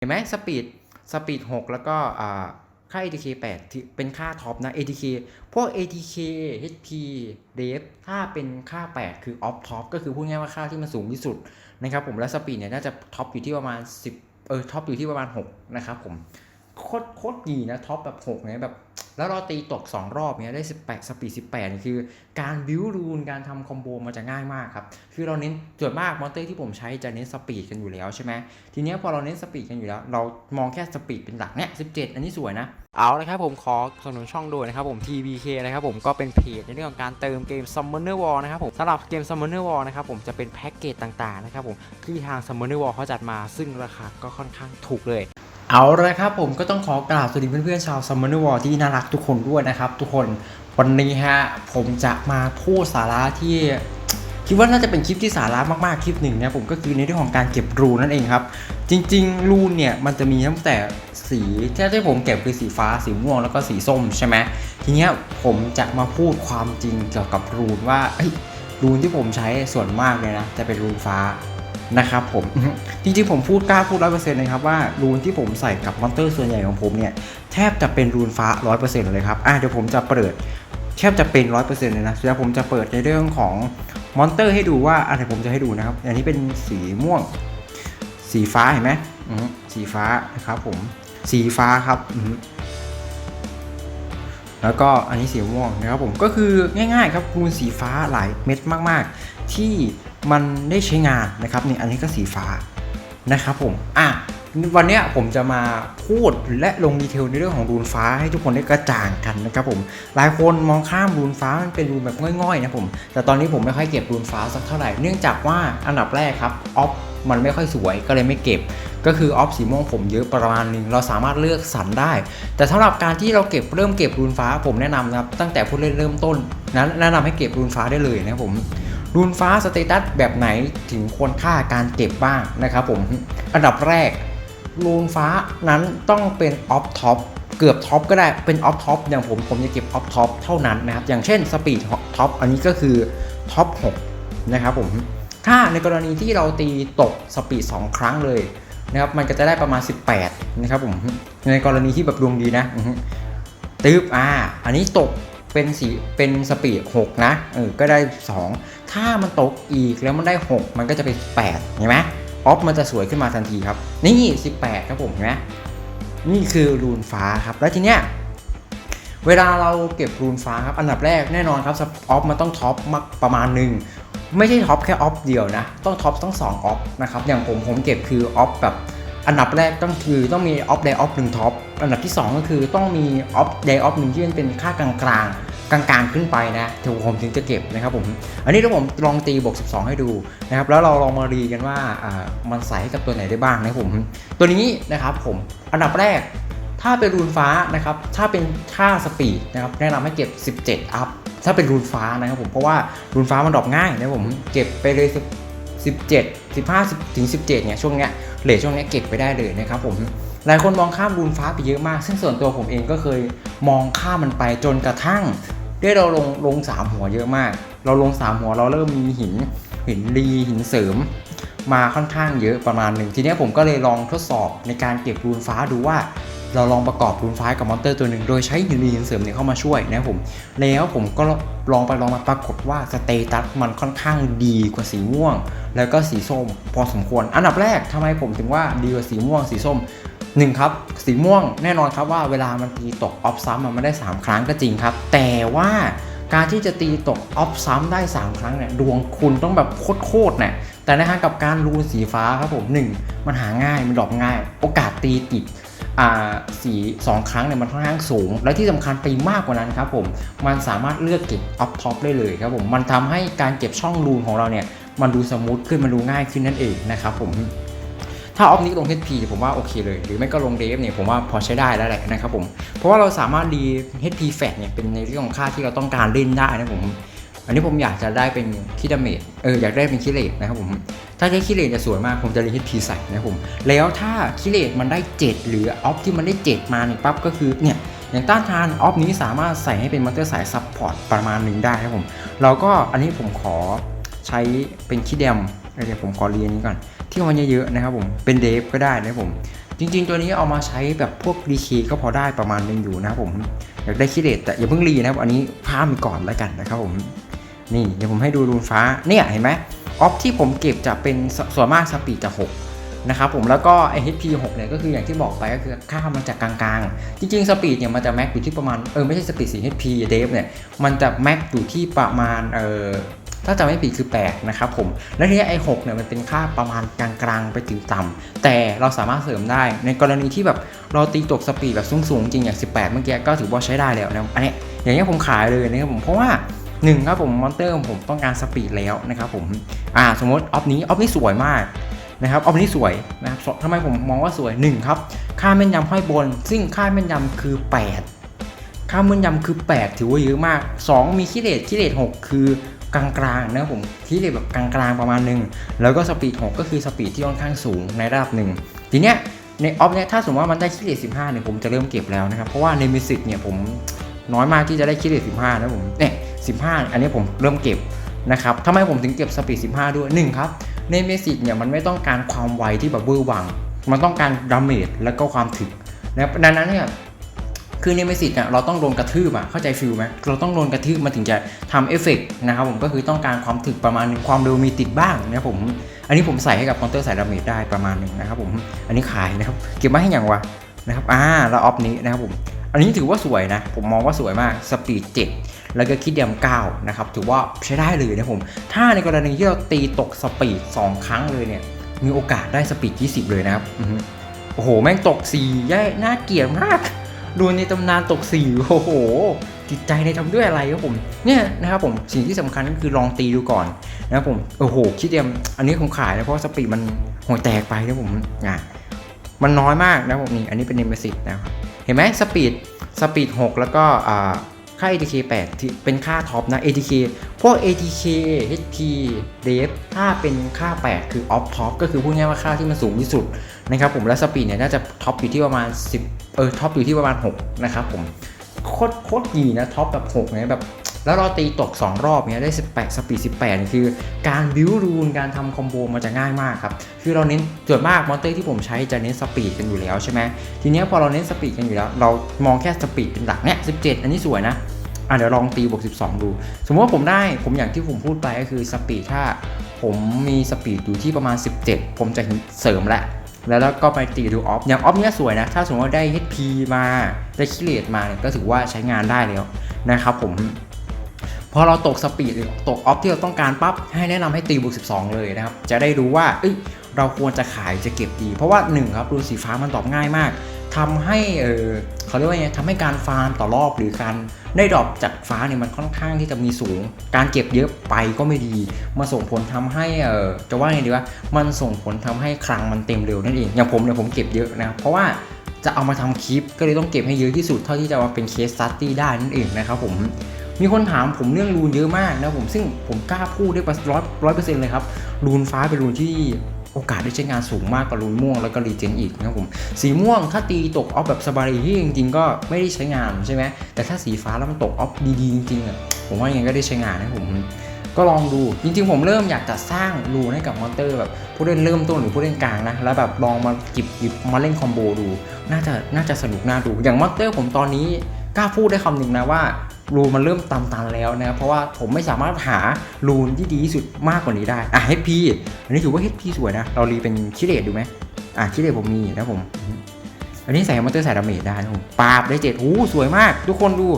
เห็นไหมสปีดสปีด 6 แล้วก็ค่า ATK 8 เป็นค่าท็อปนะ ATK พวก ATK HP Dev ถ้าเป็นค่า 8 คือ off top ก็คือพูดง่ายๆว่าค่าที่มันสูงที่สุดนะครับผมและสปีดเนี่ยน่าจะท็อปอยู่ที่ประมาณ 10 เออท็อปอยู่ที่ประมาณ 6 นะครับผม โคตรโคตรดีนะท็อปแบบ6เนี่ยแบบแล้วเราตีตก 2 รอบเนี่ยได้ 18 สปีด 18นี่คือการบิวรูนการทำคอมโบมันจะง่ายมากครับ คือเราเน้นส่วนมากมอนเตอร์ที่ผมใช้จะเน้นสปีดกันอยู่แล้วใช่ไหมทีนี้พอเราเน้นสปีดกันอยู่แล้ว เรามองแค่สปีดเป็นหลักเนี่ย17 อันนี้สวยนะ เอาละครับผมขอสนับสนุนช่องด้วยนะครับผม TBK นะครับผมก็เป็นเพจในเรื่องของการเติมเกม Summoner War นะครับผมสำหรับเกม Summoner War นะครับผมจะเป็นแพ็กเกจต่างๆนะครับผมที่ทาง Summoner War เขาจัดมาซึ่งราคาก็ค่อนข้างถูกเลย เอาละครับผมก็ต้องขอกราบสวัสดีเพื่อนๆชาว Summoner War ที่น่ารักทุกคนด้วยนะครับทุกคนวันนี้ฮะผมจะมาพูดสาระที่คิดว่าน่าจะเป็นคลิปที่สาระมากๆคลิปหนึ่งนะผมก็คือในเรื่องของการเก็บรูนั่นเองครับ จริงๆ รูนเนี่ยมันจะมีตั้งแต่สีที่ที่ผมเก็บคือสีฟ้าสีม่วงแล้วก็สีส้มใช่ไหมทีเนี้ยผมจะมาพูดความจริงเกี่ยวกับรูนว่ารูนที่ผมใช้ส่วนมากเลยนะจะเป็นรูนฟ้า นะครับผมจริงๆผมพูดกล้าพูดร้อยเปอร์เซ็นต์เลยครับว่ารูนที่ผมใส่กับมอนเตอร์ส่วนใหญ่ของผมเนี่ยแทบจะเป็นรูนฟ้าร้อยเปอร์เซ็นต์เลยครับอะเดี๋ยวผมจะเปิดแทบจะเป็นร้อยเปอร์เซ็นต์เลยนะเดี๋ยวผมจะเปิดในเรื่องของมอนเตอร์ให้ดูว่าอะไรผมจะให้ดูนะครับ อันนี้เป็นสีม่วง สีฟ้าเห็นไหมสีฟ้านะครับผมสีฟ้าครับแล้วก็อันนี้สีม่วงนะครับผมก็คือง่ายๆครับรูนสีฟ้าหลายเม็ดมากๆ ที่ มันได้ใช้งานนะครับนี่อันนี้ก็สีฟ้านะครับผมอะวันนี้ผมจะมาพูดและลงดีเทลในเรื่องของรูนฟ้าให้ทุกคนได้กระจ่างกันนะครับผมหลายคนมองข้ามรูนฟ้ามันเป็นรูนแบบง่อยๆนะผมแต่ตอนนี้ผมไม่ค่อยเก็บรูนฟ้าสักเท่าไหร่เนื่องจากว่าอันดับแรกครับออฟมันไม่ค่อยสวยก็เลยไม่เก็บ ก็คือออฟสีม่วงผมเยอะประมาณนึงเราสามารถเลือกสรรได้ แต่สำหรับการที่เราเก็บเริ่มเก็บรูนฟ้าผมแนะนำนะครับตั้งแต่ผู้เล่นเริ่มต้นนั้นแนะนำให้เก็บรูนฟ้าได้เลยนะครับผม รูนฟ้าสเตตัสแบบไหนถึงควรค่าการเก็บบ้างนะครับผม อันดับแรกรูนฟ้านั้นต้องเป็นออฟท็อปเกือบท็อปก็ได้เป็นออฟท็อปอย่างผมผมจะเก็บออฟท็อปเท่านั้นนะครับ อย่างเช่นสปีดท็อปอันนี้ก็คือท็อป6นะครับผมถ้าในกรณีที่เราตีตกสปีด2ครั้งเลยนะครับมันก็จะได้ประมาณ 18 นะครับผมในกรณีที่แบบดวงดีนะตึ๊บอ่าอันนี้ตก เป็นสีเป็นสปีด6นะเออก็ได้ 2 ถ้ามันตกอีกแล้วมันได้ 6 มันก็จะเป็น8เห็นไหมออฟมันจะสวยขึ้นมาทันทีครับ นี่ 18 ครับผมเห็นไหมนี่คือรูนฟ้าครับ แล้วทีเนี้ยเวลาเราเก็บรูนฟ้าครับ อันดับแรกแน่นอนครับออฟมันต้องท็อปมากประมาณหนึ่งไม่ใช่ท็อปแค่ออฟเดียวนะ ต้องท็อปทั้งสองออฟนะครับ อย่างผมผมเก็บคือออฟแบบอันดับแรกต้องคือต้องมีออฟไดออฟหนึ่งท็อป อันดับที่ 2 ก็คือต้องมีออฟไดออฟหนึ่งที่เป็นค่ากลางกลางๆกลางๆขึ้นไปนะถึงผมถึงจะเก็บนะครับผมอันนี้ถ้าผมลองตีบวก 12 ให้ดูนะครับแล้วเราลองมารีกันว่ามันใส่ให้กับตัวไหนได้บ้างนะผมตัวนี้นะครับผมอันดับแรกถ้าเป็นรูนฟ้านะครับถ้าเป็นค่าสปีดนะครับแนะนำให้เก็บ 17 อัพถ้าเป็นรูนฟ้านะครับผมเพราะว่ารูนฟ้ามันดรอปง่ายนะผมเก็บไปเลย17 15ถึง17เนี่ยช่วงเนี้ยเลทช่วงเนี้ยเก็บไปได้เลยนะครับผม หลายคนมองข้ามรูนฟ้าไปเยอะมาก ซึ่งส่วนตัวผมเองก็เคยมองข้ามมันไปจนกระทั่งได้เราลงลงสามหัวเยอะมาก เราลงสามหัวเราเริ่มมีหินหินรีหินเสริม มาค่อนข้างเยอะประมาณหนึ่งทีนี้ผมก็เลยลองทดสอบในการเก็บรูนฟ้าดูว่า เราลองประกอบรูนฟ้ากับมอนเตอร์ตัวหนึ่งโดยใช้หินรีหินเสริมเนี่ยเข้ามาช่วยนะครับผมแล้วผมก็ลองไปลองมาปรากฏว่าสเตตัสมันค่อนข้างดีกว่าสีม่วง แล้วก็สีส้มพอสมควร อันดับแรกทำไมผมถึงว่าดีกว่าสีม่วงสีส้ม หนึ่งครับสีม่วงแน่นอนครับว่าเวลามันตีตกออฟซ้ำมันไม่ได้ 3 ครั้งก็จริงครับ แต่ว่าการที่จะตีตกออฟซ้ำได้ 3 ครั้งเนี่ยดวงคุณต้องแบบโคตรๆเนี่ยแต่ในทางกับการรูนสีฟ้าครับผม1มันหาง่ายมันดรอปง่าย โอกาสตีติดอ่าสีสองครั้งเนี่ยมันค่อนข้างสูง และที่สำคัญไปมากกว่านั้นครับผมมันสามารถเลือกเก็บออฟท็อปได้เลยครับผมมันทำให้การเก็บช่องรูนของเราเนี่ยมันดูสมูทขึ้นมันดูง่ายขึ้นนั่นเองนะครับผม ถ้าออฟนี้ลง HP ผมว่าโอเคเลย หรือไม่ก็ลงเดฟเนี่ยผมว่าพอใช้ได้แล้วแหละนะครับผมเพราะว่าเราสามารถรี HP Fat เนี่ยเป็นในเรื่องของค่าที่เราต้องการเล่นได้นะผมอันนี้ผมอยากจะได้เป็นคิดเมจเอออยากได้เป็นคิเลตนะครับผม ถ้าใช้คิเลตจะสวยมากผมจะรี HP ใส่นะครับผม แล้วถ้าคิเลตมันได้ 7 หรือออฟที่มันได้ 7 มาเนี่ยปั๊บก็คือเนี่ยอย่างต้านทานออฟนี้สามารถใส่ให้เป็นมอนเตอร์สายซับพอร์ตประมาณหนึ่งได้ครับผมเราก็อันนี้ผมขอใช้เป็นคิดแดมเดี๋ยวผมขอเรียนนี้ก่อน ที่มันเยอะๆนะครับผมเป็นเดฟก็ได้นะผมจริง ๆ ตัวนี้เอามาใช้แบบพวกรีเคก็พอได้ประมาณนึงอยู่นะครับผมอยากได้คิเลตแต่อย่าเพิ่งรีนะครับอันนี้พามก่อนแล้วกันนะครับผมนี่เดี๋ยวผมให้ดูรูนฟ้าเนี่ยเห็นไหมออฟที่ผมเก็บจะเป็นส่วนมากสปีดจะ6นะครับผมแล้วก็ไอ HP 6เนี่ยก็คืออย่างที่บอกไปก็คือค่ามันจะกลางๆ จริงๆสปีดเนี่ยมันจะแม็กอยู่ที่ประมาณเออไม่ใช่สปีด4 HP เดฟเนี่ยมันจะแม็กอยู่ที่ประมาณเออ ถ้าจำไม่ผิดคือ 8 นะครับผม และทีนี้ไอ้6เนี่ยมันเป็นค่าประมาณกลางๆ ไปถึงต่ำแต่เราสามารถเสริมได้ในกรณีที่แบบเราตีตกสปีดแบบสูงๆ จริงอย่าง 18 เมื่อกี้ก็ถือว่าใช้ได้แล้วนะอันนี้อย่างเงี้ผมขายเลยนะครับผมเพราะว่าหนึ่งครับผมมอนเตอร์ของผมต้องการสปีดแล้วนะครับผมอ่าสมมติออฟนี้ออฟนี้สวยมากนะครับออฟนี้สวยนะครับทำไมผมมองว่าสวยหนึ่งครับ ค่าแม่นยำห้อยบน ซึ่งค่าแม่นยำคือ 8 ค่าแม่นยำคือ 8 ถือว่าเยอะมาก 2 มีคิเลตคิเลต6 คือ กลางๆนะผมคิเลตแบบกลางๆประมาณหนึ่งแล้วก็สปีด6ก็คือสปีดที่ค่อนข้างสูงในระดับหนึ่งทีเนี้ยในออฟเนี่ยถ้าสมมติว่ามันได้คิดเลต15เนี่ยผมจะเริ่มเก็บแล้วนะครับ เพราะว่าในมิสิกเนี่ยผมน้อยมากที่จะได้คิดเลต15นะผมเนี่ย15อันนี้ผมเริ่มเก็บนะครับทำไมผมถึงเก็บสปีด15ด้วยหนึ่งครับในมิสิกเนี่ยมันไม่ต้องการความไวที่แบบเวอร์วัง มันต้องการดาเมจแล้วก็ความถึกนะครับดังนั้นเนี่ย คือในเมสิกอะเราต้องโดนกระทืบอะเข้าใจฟิลไหมเราต้องโดนกระทืบมันถึงจะทำเอฟเฟกต์นะครับผมก็คือต้องการความถึกประมาณหนึงความเร็วมีติดบ้างนะผมอันนี้ผมใส่ให้กับคอนเตอร์สายดาเมจได้ประมาณหนึงนะครับผมอันนี้ขายนะครับเก็บมาให้อย่างวะนะครับอ่าแล้วออฟนี้นะครับผมอันนี้ถือว่าสวยนะ ผมมองว่าสวยมากสปีด7แล้วก็คิดเดียม9นะครับถือว่าใช้ได้เลยนะผม ถ้าในกรณีที่เราตีตกสปีด 2 ครั้งเลยเนี่ย มีโอกาสได้สปีด 20 เลยนะครับโอ้โห แม่งตก4แย่น่าเกลียดมาก ดูในตำนานตกสี่โอ้โห จิตใจในทำด้วยอะไรครับผม เนี่ยนะครับผมสิ่งที่สำคัญก็คือลองตีดูก่อนนะครับผมโอ้โหคิดเดียมอันนี้คงขายนะเพราะสปีดมันห่วยแตกไปนะผมอะมันน้อยมากนะผมนี่อันนี้เป็นเนมสิตนะครับเห็นไหมสปีดสปีด6แล้วก็อ่า ค่า ATK 8ที่เป็นค่าท็อปนะ ATK พวก ATK HP Dev ถ้าเป็นค่า 8 คือ off top ก็คือพูดง่ายๆว่าค่าที่มันสูงที่สุดนะครับผมและสปีดเนี่ยน่าจะท็อปอยู่ที่ประมาณ 10 เออท็อปอยู่ที่ประมาณ 6 นะครับผมโคตรโคตรดีนะท็อปแบบ6เนี่ยแบบ แล้วเราตีตก 2 รอบเนี่ยได้18สปีด18 คือการบิวรูนการทำคอมโบมันจะง่ายมากครับ คือเราเน้นส่วนมากมอนเตอร์ที่ผมใช้จะเน้นสปีดกันอยู่แล้วใช่ไหมทีเนี้ยพอเราเน้นสปีดกันอยู่แล้ว เรามองแค่สปีดเป็นหลักเนี่ย17 อันนี้สวยนะอะเดี๋ยวลองตีบวก12 ดู สมมติว่าผมได้ผมอย่างที่ผมพูดไปก็คือสปีดถ้าผมมีสปีดอยู่ที่ประมาณ 17 ผมจะเสริมแหละแล้วก็ไปตีดูออฟ อย่างออฟเนี้ยสวยนะ ถ้าสมมติว่าได้ HP มา ได้คิเลตมาเนี่ยก็ถือว่าใช้งานได้แล้วนะครับผม พอเราตกสปีดหรือตกออฟที่เราต้องการปั๊บให้แนะนำให้ตีบวก12 เลยนะครับ จะได้รู้ว่าเอ้ยเราควรจะขายจะเก็บดี เพราะว่าหนึ่งครับรูนสีฟ้ามันตอบง่ายมากทำให้เออเขาเรียกว่าไงทำให้การฟาร์มต่อรอบหรือการได้ดรอปจากฟ้าเนี่ยมันค่อนข้างที่จะมีสูง การเก็บเยอะไปก็ไม่ดีมาส่งผลทำให้เออจะว่าไงดีว่ามันส่งผลทำให้คลังมันเต็มเร็วนั่นเองอย่างผมเนี่ยผมเก็บเยอะนะครับเพราะว่าจะเอามาทำคลิปก็เลยต้องเก็บให้เยอะที่สุดเท่าที่จะมาเป็นเคสสตัตตี้ได้นั่นเองนะครับผม มีคนถามผมเรื่องรูนเยอะมากนะผมซึ่งผมกล้าพูดได้ร้อยร้อยเปอร์เซ็นต์เลยครับรูนฟ้าเป็นรูนที่โอกาสได้ใช้งานสูงมากกว่ารูนม่วงแล้วก็รีเจนอีกนะครับผม สีม่วงถ้าตีตกออฟแบบสบายที่จริงๆ ก็ไม่ได้ใช้งานใช่ไหมแต่ถ้าสีฟ้าแล้วมันตกออฟดีๆจริงๆอะผมว่ายังไงก็ได้ใช้งานนะผมก็ลองดูจริงๆ ผมเริ่มอยากจะสร้างรูนให้กับมอนเตอร์แบบผู้เล่นเริ่มต้นหรือผู้เล่นกลางนะ แล้วแบบลองมาจิบหยิบมาเล่นคอมโบดู น่าจะน่าจะสนุกน่าดู อย่างมอนเตอร์ผมตอนนี้กล้าพูดได้คำหนึ่งนะว่า รูมันเริ่มตันๆแล้วนะครับเพราะว่าผมไม่สามารถหารูนที่ดีที่สุดมากกว่านี้ได้อะ HP อันนี้ถือว่า HP สวยนะ เรารีเป็นคิเลตดูไหมอะคิเลตผมมีนะผม อันนี้ใส่มอเตอร์ใส่ดาเมจได้นะผมปาบได้เจ็ดหูสวยมาก ทุกคนดู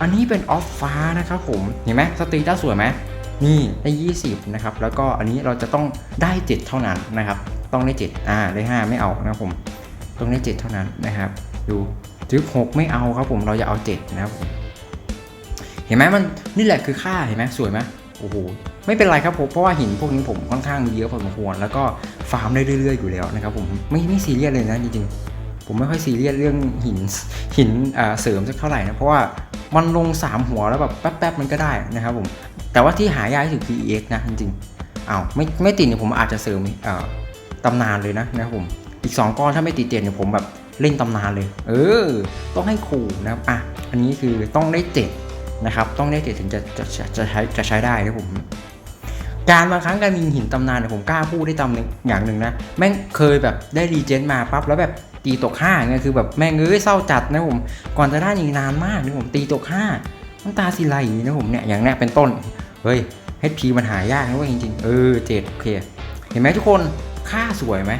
อันนี้เป็นออฟฟ้านะครับผมเห็นไหมสตรีด้าสวยไหมนี่ได้ 20 นะครับ แล้วก็อันนี้เราจะต้องได้ 7 เท่านั้นนะครับ ต้องได้ 7 อ่า ได้ 5 ไม่เอานะผม ต้องได้ 7 เท่านั้นนะครับ ดูจึ๊บ6ไม่เอาครับผม เราจะเอา 7 นะครับผม เห็นไหมมันนี่แหละคือค่าเห็นไหมสวยไหมโอ้โหไม่เป็นไรครับผมเพราะว่าหินพวกนี้ผมค่อนข้างมีเยอะพอสมควรแล้วก็ฟาร์มได้เรื่อยๆอยู่แล้วนะครับผมไม่ไม่ซีเรียสเลยนะจริงๆผมไม่ค่อยซีเรียสเรื่องหินหินเสริมสักเท่าไหร่นะเพราะว่ามันลง 3 หัวแล้วแบบแป๊บๆมันก็ได้นะครับผมแต่ว่าที่หายากที่สุดคือ EX นะจริงๆอ้าวไม่ไม่ติดเนี่ยผมอาจจะเสริมตำนานเลยนะนะครับผมอีก 2 ก้อนถ้าไม่ติดเจ็ดเนี่ยผมแบบเล่นตำนานเลย เออ ต้องให้ขู่นะครับอะอันนี้คือต้องได้เจ็ด นะครับ ต้องได้เจ็ดถึงจะจะจะจะใช้จะใช้ได้นะผม การบางครั้งการยิงหินตำนานเนี่ยผมกล้าพูดได้ตำหนึ่งอย่างหนึ่งนะแม่งเคยแบบได้รีเจนมาปั๊บแล้วแบบตีตกห้าเงี้ยคือแบบแม่งเอ้ยเศร้าจัดนะผมก่อนจะได้นี่นานมากนะผมตีตกห้าน้ำตาสิไหลนะผมเนี่ยอย่างเนี้ยเป็นต้นเฮ้ย HP มันหายากนะเว่าจริงๆ เออเจ็ดโอเค เห็นไหมทุกคนค่าสวยไหม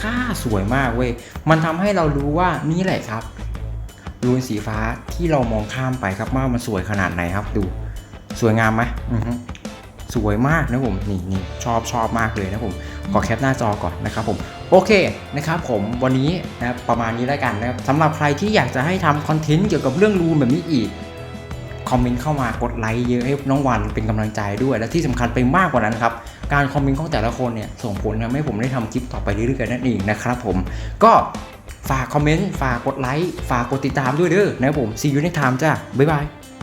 ค่าสวยมากเว้ย มันทำให้เรารู้ว่านี่แหละครับ รูนสีฟ้าที่เรามองข้ามไปครับว่ามันสวยขนาดไหนครับดู สวยงามไหมสวยมากนะผมนี่นี่ชอบชอบมากเลยนะผมขอแคปหน้าจอก่อนนะครับผมโอเคนะครับผมวันนี้นะประมาณนี้แล้วกันนะครับสำหรับใครที่อยากจะให้ทำคอนเทนต์เกี่ยวกับเรื่องรูนแบบนี้อีกคอมเมนต์เข้ามากดไลค์เยอะให้น้องวันเป็นกำลังใจด้วย และที่สำคัญไปมากกว่านั้นครับ การคอมเมนต์ของแต่ละคนเนี่ยส่งผลทำให้ผมได้ทำคลิปต่อไปเรื่อยๆนั่นเองนะครับผมก็ ฝากคอมเมนต์ ฝากกดไลค์ ฝากกดติดตามด้วยเด้อนะครับผม see you next time จ้าบ๊ายบาย